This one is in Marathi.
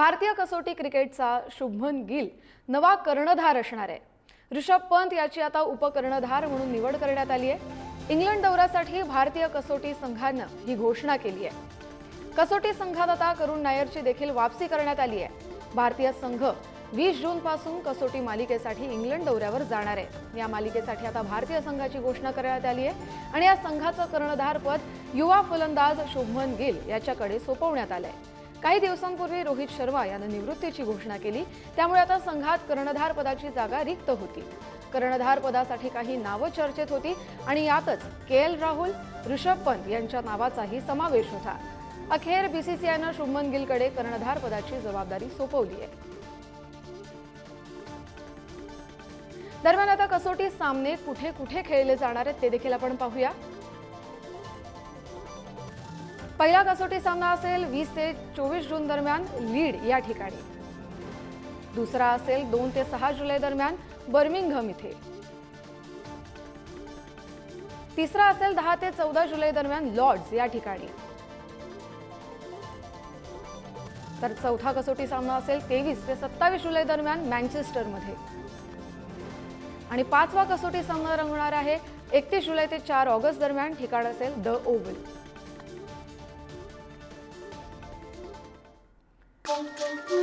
भारतीय कसोटी क्रिकेटचा शुभमन गिल नवा कर्णधार असणार आहे. ऋषभ पंत याची आता उपकर्णधार म्हणून निवड करण्यात आली आहे. इंग्लंड दौऱ्यासाठी भारतीय कसोटी संघानं ही घोषणा केली आहे. कसोटी संघात आता करुण नायरची देखील वापसी करण्यात आली आहे. भारतीय संघ वीस जूनपासून कसोटी मालिकेसाठी इंग्लंड दौऱ्यावर जाणार आहे. या मालिकेसाठी आता भारतीय संघाची घोषणा करण्यात आली आहे आणि या संघाचं कर्णधारपद युवा फलंदाज शुभमन गिल याच्याकडे सोपवण्यात आलं आहे काही दिवसांपूर्वी रोहित शर्मा यानं निवृत्तीची घोषणा केली. त्यामुळे आता संघात कर्णधार पदाची जागा रिक्त होती. कर्णधार पदासाठी काही नावं चर्चेत होती आणि यातच के एल राहुल ऋषभ पंत यांच्या नावाचाही समावेश होता. अखेर बीसीसीआयनं शुभमन गिलकडे कर्णधार पदाची जबाबदारी सोपवली आहे. दरम्यान आता कसोटी सामने कुठे कुठे खेळले जाणार आहेत ते देखील आपण पाहूया. पहिला कसोटी सामना असेल वीस ते चोवीस जून दरम्यान लीड या ठिकाणी. दुसरा असेल दोन ते सहा जुलै दरम्यान बर्मिंगहम इथे. तिसरा असेल दहा ते चौदा जुलै दरम्यान लॉर्ड्स या ठिकाणी. तर चौथा कसोटी सामना असेल तेवीस ते सत्तावीस जुलै दरम्यान मँचेस्टरमध्ये आणि पाचवा कसोटी सामना रंगणार आहे एकतीस जुलै ते चार ऑगस्ट दरम्यान ठिकाण असेल the Oval. pom, pom, pom.